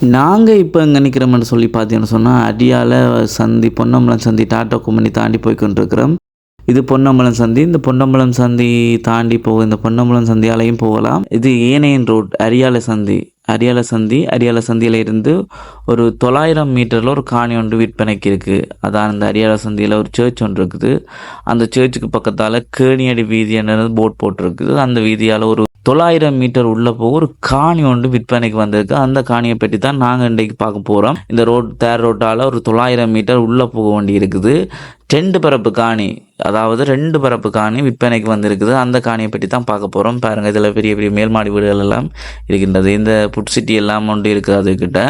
நாங்கள் இப்போ இங்கே நிற்கிறோம்னு சொல்லி பார்த்தீங்கன்னு சொன்னால் அடியால் சந்தி பொன்னம்பலம் சந்தி டாட்டா கும்பனி தாண்டி போய்கொண்டிருக்கிறோம் இது பொன்னம்பலம் சந்தி இந்த பொன்னம்பலம் சந்தி தாண்டி போக இந்த பொன்னம்பலம் சந்தியாலையும் போகலாம். இது ஏனையன் ரோட் அரியாலை சந்தி. அரியாலை சந்தி அரியாலை சந்தியில் இருந்து ஒரு தொள்ளாயிரம் மீட்டரில் ஒரு காணி ஒன்று விற்பனைக்கு இருக்குது அதான் அந்த அரியாலை சந்தியில் ஒரு சர்ச் ஒன்று இருக்குது. அந்த சர்ச்சுக்கு பக்கத்தால் கேணியடி வீதி என்னது போட் போட்டிருக்குது. அந்த வீதியால் ஒரு தொள்ளாயிரம் மீட்டர் உள்ள போக ஒரு காணி ஒன்று விற்பனைக்கு வந்திருக்கு. அந்த காணியை பற்றி தான் நாங்கள் இன்றைக்கு பார்க்க போகிறோம் இந்த ரோட் தேர் ரோட்டால் ஒரு தொள்ளாயிரம் மீட்டர் உள்ளே போக வேண்டி இருக்குது. ரெண்டு பரப்பு காணி அதாவது ரெண்டு பரப்பு காணி விற்பனைக்கு வந்திருக்குது. அந்த காணியை பற்றி தான் பார்க்க போகிறோம் பாருங்கள் இதில் பெரிய பெரிய மேல்மாடி வீடுகள் எல்லாம் இருக்கின்றது. இந்த புட் சிட்டி எல்லாம் ஒன்று இருக்குது அதுக்கிட்ட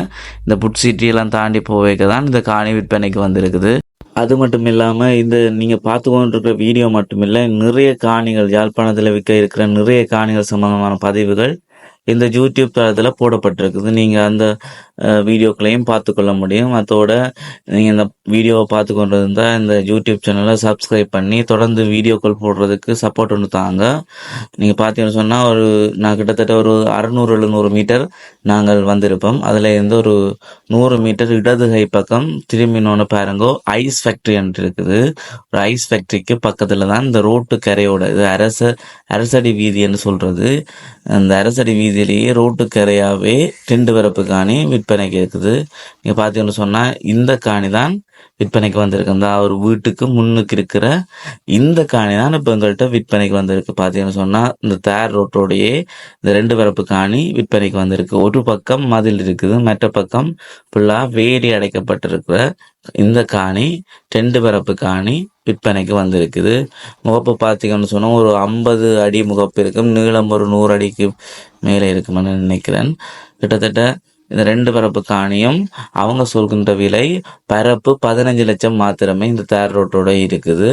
இந்த புட் சிட்டியெல்லாம் தாண்டி போவேக்க தான் இந்த காணி விற்பனைக்கு வந்திருக்குது. அது மட்டும் இல்லாமல் இந்த நீங்கள் பார்த்து கொண்டிருக்கிற வீடியோ மட்டும் இல்லை நிறைய காணிகள் யாழ்ப்பாணத்தில் விற்க இருக்கிற நிறைய காணிகள் சம்பந்தமான பதிவுகள் இந்த யூடியூப் தளத்தில் போடப்பட்டிருக்குது. நீங்கள் அந்த வீடியோக்களையும் பார்த்துக்கொள்ள முடியும். அதோட நீங்கள் இந்த வீடியோவை பார்த்து கொண்டு இருந்தால் இந்த யூடியூப் சேனலை சப்ஸ்கிரைப் பண்ணி தொடர்ந்து வீடியோக்கள் போடுறதுக்கு சப்போர்ட் ஒன்று தாங்க. நீங்கள் பார்த்தீங்கன்னு சொன்னால் ஒரு நான் கிட்டத்தட்ட ஒரு அறுநூறு எழுநூறு மீட்டர் நாங்கள் வந்திருப்போம். அதில் இருந்து ஒரு நூறு மீட்டர் இடது கை பக்கம் திரும்பினோன்னு பாருங்கோ ஐஸ் ஃபேக்ட்ரி என்று இருக்குது. ஒரு ஐஸ் ஃபேக்ட்ரிக்கு பக்கத்தில் தான் இந்த ரோட்டு கரையோட இது அரச அரசடி வீதின்னு சொல்கிறது அந்த அரசடி வீதி வீதியிலேயே ரோட்டு கரையாகவே ரெண்டு வரப்பு காணி விற்பனைக்கு இருக்குது நீங்கள் பார்த்தீங்கன்னு சொன்னால் இந்த காணி தான் விற்பனைக்கு வந்திருக்கு. அந்த அவர் வீட்டுக்கு முன்னுக்கு இருக்கிற இந்த காணி தான் இப்போ எங்கள்கிட்ட விற்பனைக்கு வந்திருக்கு. பார்த்தீங்கன்னு சொன்னால் இந்த தேர் ரோட்டோடையே இந்த ரெண்டு வரப்பு காணி விற்பனைக்கு வந்திருக்கு. ஒரு பக்கம் மதில் இருக்குது மற்ற பக்கம் ஃபுல்லாக வேலி அடைக்கப்பட்டிருக்கிற இந்த காணி ரெண்டு பிறப்பு காணி விற்பனைக்கு வந்திருக்குது. முகப்பு பார்த்தீங்கன்னு சொன்னால் ஒரு ஐம்பது அடி முகப்பு இருக்கும். நீளம் ஒரு நூறு அடிக்கு மேலே இருக்குமென்னு நினைக்கிறேன். கிட்டத்தட்ட இந்த ரெண்டு பரப்பு காணியும் அவங்க சொல்கின்ற விலை பரப்பு பதினஞ்சு லட்சம் மாத்திரமே இந்த தேர் ரோட்டோட இருக்குது.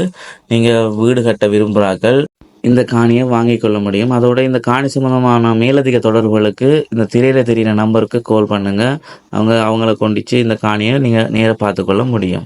நீங்கள் வீடு கட்ட விரும்புகிறார்கள். இந்த காணியை வாங்கிக் கொள்ள முடியும். அதோட இந்த காணி சம்பந்தமான மேலதிக தொடர்புகளுக்கு இந்த திரையில தெரியிற நம்பருக்கு கால் பண்ணுங்க. அவங்க அவங்கள கொண்டிச்சு இந்த காணியை நீங்கள் நேராக பார்த்துக்கொள்ள முடியும்.